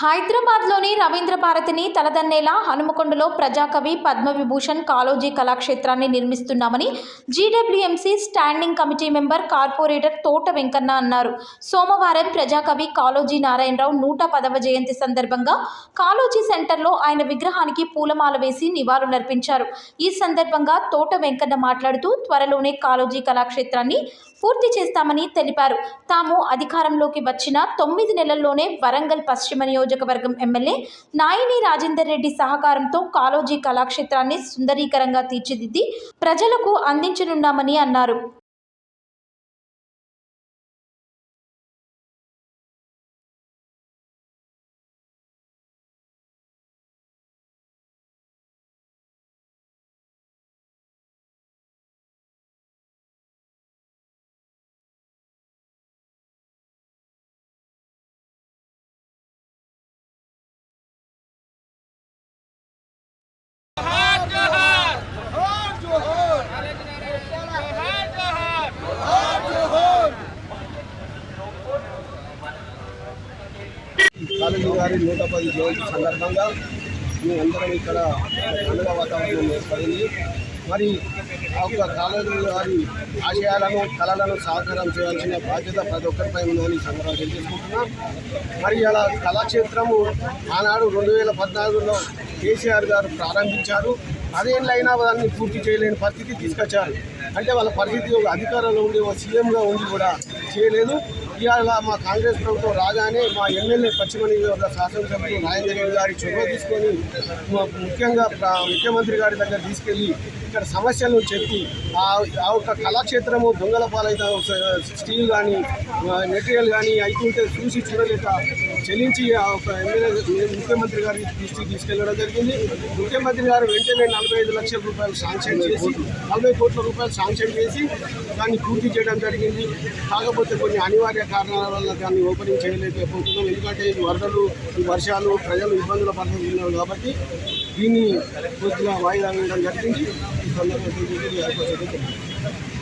హైదరాబాద్లోని రవీంద్ర భారతిని తలదన్నేలా హనుమకొండలో ప్రజాకవి పద్మవిభూషణ్ కాలోజీ కళాక్షేత్రాన్ని నిర్మిస్తున్నామని GWMC standing committee member corporator Thota Venkanna అన్నారు. సోమవారం ప్రజాకవి కాలోజీ నారాయణరావు నూట పదవ జయంతి సందర్భంగా కాలోజీ సెంటర్లో ఆయన విగ్రహానికి పూలమాల వేసి నివాళులర్పించారు. ఈ సందర్భంగా తోట వెంకన్న మాట్లాడుతూ త్వరలోనే కాలోజీ కళాక్షేత్రాన్ని పూర్తి చేస్తామని తెలిపారు. తాము అధికారంలోకి వచ్చిన తొమ్మిది నెలల్లోనే వరంగల్ పశ్చిమ నియోజకవర్గం ఎమ్మెల్యే నాయిని రాజేందర్ రెడ్డి సహకారంతో కాలోజీ కళాక్షేత్రాన్ని సుందరీకరంగా తీర్చిదిద్ది ప్రజలకు అందించనున్నామని అన్నారు కాలేజీ గారి నూట పది జయంతి సందర్భంగా మేమందరం ఇక్కడ పండుగ వాతావరణం ఏర్పడింది. మరి ఆ యొక్క కాలేజీ గారి ఆశయాలను కళలను సహకారం చేయాల్సిన బాధ్యత ప్రతి ఒక్కరిపై ఉందని సంగ్రహం తెలియజేసుకుంటున్నాం. మరి అలా కళాక్షేత్రము ఆనాడు రెండు వేల పద్నాలుగులో కేసీఆర్ గారు ప్రారంభించారు. అదేళ్ళైనా దాన్ని పూర్తి చేయలేని పరిస్థితి తీసుకొచ్చారు. అంటే వాళ్ళ పరిస్థితి ఒక అధికారంలో ఉండి ఒక సీఎంగా ఉండి కూడా చేయలేదు. ఇవాళ మా కాంగ్రెస్ ప్రభుత్వం రాగానే మా ఎమ్మెల్యే పశ్చిమ నియోజకవర్గ శాసనసభ్యులు రాజేంద్ర గారి చొరవ తీసుకొని ముఖ్యంగా ముఖ్యమంత్రి గారి దగ్గర తీసుకెళ్ళి ఇక్కడ సమస్యలను చెప్పి ఆ ఆ యొక్క కళాక్షేత్రము దొంగల పాలైతే స్టీల్ కానీ మెటీరియల్ కానీ అవుతుంటే చూసి చూడలేక చెల్లించి ఆ ఒక ఎమ్మెల్యే ముఖ్యమంత్రి గారి దృష్టికి తీసుకెళ్ళడం జరిగింది. ముఖ్యమంత్రి గారు వెంటనే నలభై ఐదు లక్షల రూపాయలు శాంక్షన్ చేసి నలభై కోట్ల రూపాయలు శాంక్షన్ చేసి దాన్ని పూర్తి చేయడం జరిగింది. కాకపోతే కొన్ని అనివార్య కారణాల వల్ల దాన్ని ఓపెనింగ్ చేయలేకపోతున్నాం. ఎందుకంటే ఈ వరదలు ఈ వర్షాలు ప్రజలు ఇబ్బందుల పడుతున్నారు కాబట్టి దీన్ని పూర్తిగా వాయిదా వేయడం జరిగింది. ఈ సందర్భంగా తెలియజేయడం జరిగింది.